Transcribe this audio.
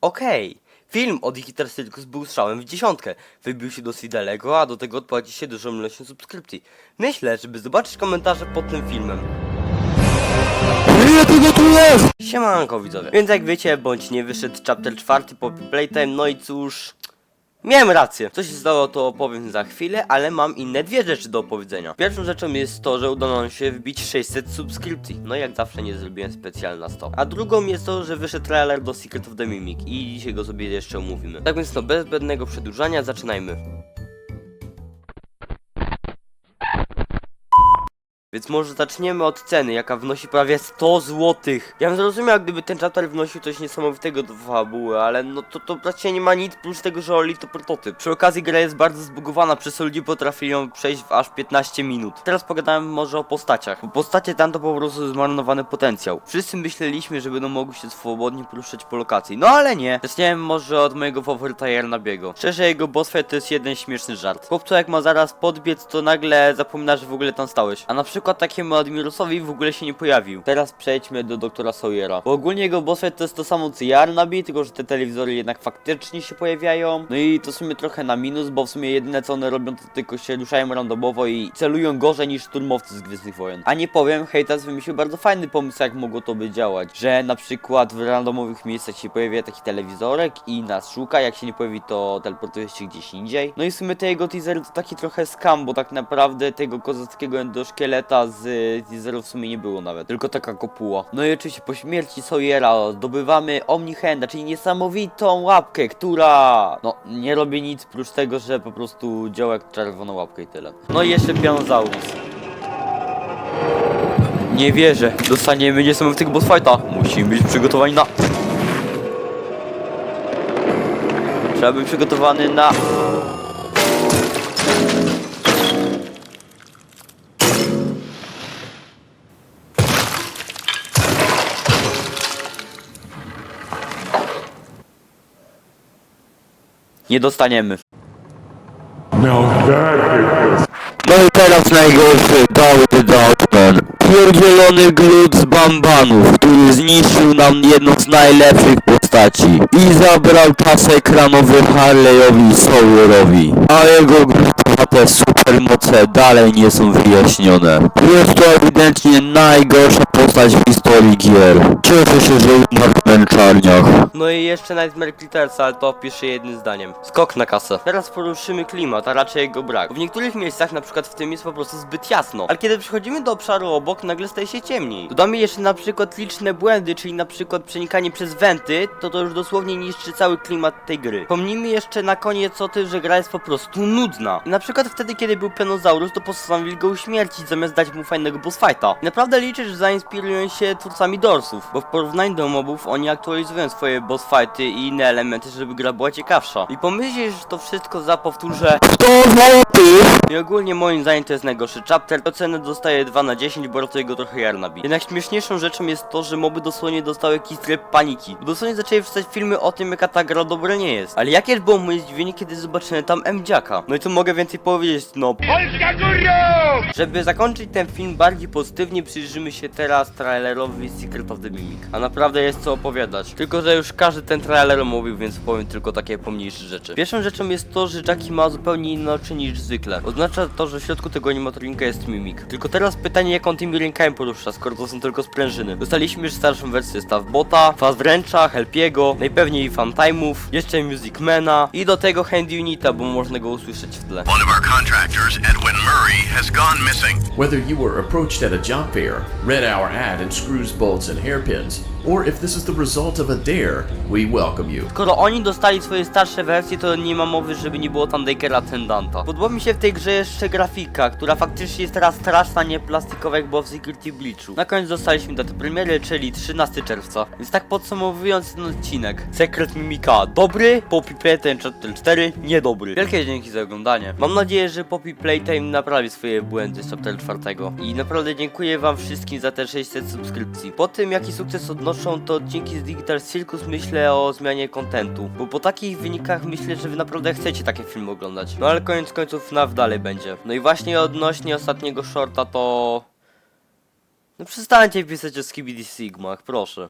Okej. Film o Digital Circus był strzałem w dziesiątkę. Wybił się dosyć daleko, a do tego odpłaci się dużą ilością subskrypcji. Myślę, żeby zobaczyć komentarze pod tym filmem. Ile tego tu jest? Siemanko widzowie. Więc jak wiecie, bądź nie wyszedł chapter 4 po Playtime, no i cóż... Miałem rację. Co się stało, to opowiem za chwilę, ale mam inne dwie rzeczy do opowiedzenia. Pierwszą rzeczą jest to, że udało nam się wbić 600 subskrypcji. No jak zawsze nie zrobiłem specjalna stop. A drugą jest to, że wyszedł trailer do Secret of the Mimic i dzisiaj go sobie jeszcze omówimy. Tak więc bez zbędnego przedłużania, zaczynajmy. Więc może zaczniemy od ceny, jaka wynosi prawie 100 zł. Ja bym zrozumiał, gdyby ten chapter wnosił coś niesamowitego do fabuły, ale no to to praktycznie nie ma nic, plus tego, że Oli to prototyp. Przy okazji gra jest bardzo zbugowana, przez co ludzie potrafili ją przejść w aż 15 minut. Teraz pogadałem może o postaciach, bo postacie tam to po prostu zmarnowany potencjał. Wszyscy myśleliśmy, że będą mogły się swobodnie poruszać po lokacji, no ale nie. Zaczniemy może od mojego faworyta Jarnabiego. Szczerze, jego boss to jest jeden śmieszny żart. Chłopcu jak ma zaraz podbiec, to nagle zapomina, że w ogóle tam stałeś. A na przykład takiemu Admirosowi w ogóle się nie pojawił. Teraz przejdźmy do doktora Sawyera. Bo ogólnie jego boss fight to jest to samo co Jarnabi, tylko że te telewizory jednak faktycznie się pojawiają. No i to w sumie trochę na minus, bo w sumie jedyne co one robią to tylko się ruszają randomowo i celują gorzej niż szturmowcy z Gwiezdnych Wojen. A nie powiem, Hejtas wymyślił bardzo fajny pomysł jak mogło to by działać. Że na przykład w randomowych miejscach się pojawia taki telewizorek i nas szuka, jak się nie pojawi to teleportuje się gdzieś indziej. No i w sumie te jego teasery to taki trochę skam, bo tak naprawdę tego kozackiego z teaserów w sumie nie było nawet, tylko taka kopuła. No i oczywiście po śmierci Sawyera zdobywamy Omnihenda, czyli niesamowitą łapkę, która no nie robi nic prócz tego, że po prostu działa jak czerwona łapka i tyle. No i jeszcze Pianozaurus. Nie wierzę, dostaniemy niesamowitego boss fighta. Musimy być przygotowani na... Trzeba być przygotowany na... Nie dostaniemy. No i teraz najgorszy Dawid Dotman. Pierdzielony glut z bambanów, który zniszczył nam jedną z najlepszych postaci i zabrał czas ekranowy Harleyowi Sawyerowi, a jego grupowate supermoce dalej nie są wyjaśnione. Jest to ewidentnie najgorsza postać w historii gier. Cieszę się, że umarł w męczarniach. No i jeszcze Nightmare Clitters, ale to opiszę jednym zdaniem. Skok na kasę. Teraz poruszymy klimat, a raczej jego brak. W niektórych miejscach, na przykład w tym jest po prostu zbyt jasno. Ale kiedy przechodzimy do obszaru obok, nagle staje się ciemniej. Dodamy jeszcze na przykład liczne błędy, czyli na przykład przenikanie przez wenty, to to już dosłownie niszczy cały klimat tej gry. Pomnijmy jeszcze na koniec o tym, że gra jest po prostu nudna. I na przykład wtedy, kiedy był Penozaurus, to postanowili go uśmiercić, zamiast dać mu fajnego boss fighta. Naprawdę liczę, że zainspirują się twórcami Dorsów, bo w porównaniu do mobów oni aktualizują swoje boss fighty i inne elementy, żeby gra była ciekawsza. I pomyślcie, że to wszystko za powtórzę 100 złotych! i ogólnie moim zdaniem to jest najgorszy chapter. Ocenę dostaję 2 na 10, bo to jego trochę jarnabi. Jednak śmieszniejszą rzeczą jest to, że moby dosłownie dostały jakiś tryb paniki. Bo dosłownie zaczęli wrzucać filmy o tym, jaka ta gra dobra nie jest. Ale jakież było moje zdziwienie, kiedy zobaczyłem tam M-Dziaka. No i co mogę więcej powiedzieć, no... Żeby zakończyć ten film bardziej pozytywnie, przyjrzymy się teraz trailerowi Secret of the Mimic. A naprawdę jest co opowiadać. Tylko, że już każdy ten trailer mówił, więc powiem tylko takie pomniejsze rzeczy. Pierwszą rzeczą jest to, że Jackie ma zupełnie inne oczy niż zwykle. Oznacza to, że w środku tego animatronika jest Mimik. Tylko teraz pytanie, jak on tymi rękami porusza, skoro to są tylko sprężyny. Dostaliśmy już starszą wersję Stavbota, Fast Wręcza, Helpiego, najpewniej Funtime'ów, jeszcze Musicmana i do tego Hand Unita, bo można go usłyszeć w tle. One of our contractors, Edwin Murray, has gone missing. Whether you were approached at a job fair, read our ad in screws, bolts, and hairpins, or if this is the result of a dare, we welcome you. Skoro oni dostali swoje starsze wersje, to nie ma mowy, żeby nie było tam Dakera Attendanta. Podoba mi się w tej grze jeszcze grafika, która faktycznie jest teraz straszna, nie plastikowa jak była w Security Bleachu. Na koniec dostaliśmy datę premiery, czyli 13 czerwca. Więc tak podsumowując ten odcinek. Secret Mimika dobry, Poppy Playtime Chapter 4 niedobry. Wielkie dzięki za oglądanie. Mam nadzieję, że Poppy Playtime naprawi swoje błędy z Chapter 4. I naprawdę dziękuję wam wszystkim za te 600 subskrypcji. Po tym jaki sukces odnoszą to odcinki z Digital Circus myślę o zmianie kontentu. Bo po takich wynikach myślę, że wy naprawdę chcecie takie filmy oglądać. No ale koniec końców NAW dalej będzie. No i właśnie odnośnie ostatniego shorta to... No przestańcie pisać o Skibidi Sigmach, proszę.